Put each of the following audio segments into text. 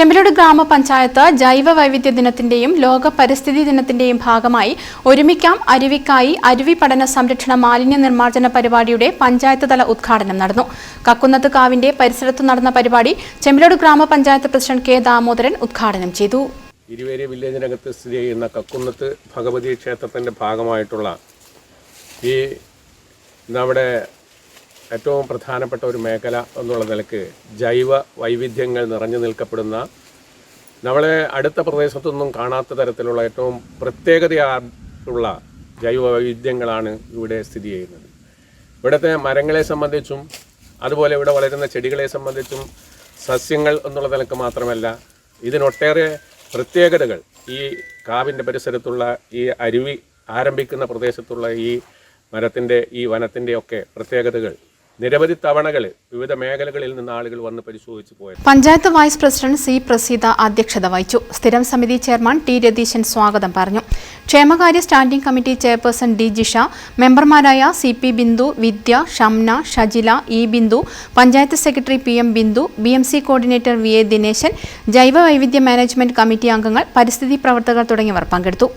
Chembilode grama panchayat ജൈവ വൈവിധ്യ ദിനത്തിന്റെയും ലോക പരിസ്ഥിതി ദിനത്തിന്റെയും ഭാഗമായി ഒരുമിക്കാം അരുവിക്കായി അരുവി പഠന സംരക്ഷണ മാലിന്യ നിർമ്മാർജന പരിപാടിയുടെ പഞ്ചായത്ത് തല ഉദ്ഘാടനം നടന്നു. കക്കുന്നത്ത് കാവിന്റെ പരിസരത്തു നടന്ന പരിപാടി ചെമ്പലോട് ഗ്രാമപഞ്ചായത്ത് പ്രസിഡന്റ് കെ ദാമോദരൻ ഉദ്ഘാടനം ചെയ്തു. ഇരുവേരി വില്ലേജിനകത്ത് സ്ഥിതി ചെയ്യുന്ന കക്കുന്നത്ത് ഭഗവതി ക്ഷേത്രത്തിന്റെ ഭാഗമായിട്ടുള്ള ഈ നമ്മുടെ ഏറ്റവും പ്രധാനപ്പെട്ട ഒരു മേഖല എന്നുള്ള നിലയ്ക്ക് ജൈവ വൈവിധ്യങ്ങൾ നിറഞ്ഞു നിൽക്കപ്പെടുന്ന നമ്മളെ അടുത്ത പ്രദേശത്തൊന്നും കാണാത്ത തരത്തിലുള്ള ഏറ്റവും പ്രത്യേകതയുള്ള ജൈവ വൈവിധ്യങ്ങളാണ് ഇവിടെ സ്ഥിതി ചെയ്യുന്നത്. ഇവിടുത്തെ മരങ്ങളെ സംബന്ധിച്ചും അതുപോലെ ഇവിടെ വളരുന്ന ചെടികളെ സംബന്ധിച്ചും സസ്യങ്ങൾ എന്നുള്ള നിലയ്ക്ക് മാത്രമല്ല ഇതിനൊട്ടേറെ പ്രത്യേകതകൾ ഈ കാവിന്റെ പരിസരത്തുള്ള ഈ അരുവി ആരംഭിക്കുന്ന പ്രദേശത്തുള്ള ഈ മരത്തിന്റെ ഈ വനത്തിന്റെയൊക്കെ പ്രത്യേകതകൾ നിരവധി തവണകൾ വിവിധ മേഖലകളിൽ നിന്ന് ആളുകൾ വന്ന് പരിശോധിച്ചു പോയത്. Panchayat vice president C Praseetha അധ്യക്ഷത വഹിച്ചു. സ്ഥിരം സമിതി ചെയർമാൻ ടി രതീശൻ സ്വാഗതം പറഞ്ഞു. ക്ഷേമകാര്യ standing committee chairperson D Jisha മെമ്പർമാരായ C P Bindu Vidya Shamna Shajila E Bindu panchayat secretary P M Bindu B M C coordinator V A Dineshan ജൈവ വൈവിധ്യ മാനേജ്മെന്റ് കമ്മിറ്റി അംഗങ്ങൾ പരിസ്ഥിതി പ്രവർത്തകർ തുടങ്ങിയവർ പങ്കെടുത്തു.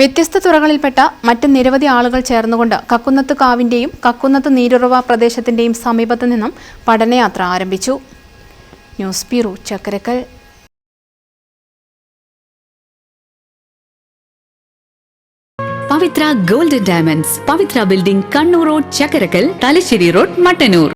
വ്യത്യസ്ത തുറകളിൽപ്പെട്ട മറ്റ് നിരവധി ആളുകൾ ചേർന്നുകൊണ്ട് കക്കുന്നത്ത് കാവിന്റെയും കക്കുന്നത്ത് നീരുറവ പ്രദേശത്തിന്റെയും സമീപത്തു നിന്നും പഠനയാത്ര ആരംഭിച്ചു. News bureau Chakkarakkal. Pavithra golden diamonds Pavithra building Kannur road Chakkarakkal Thalassery road Mattannur.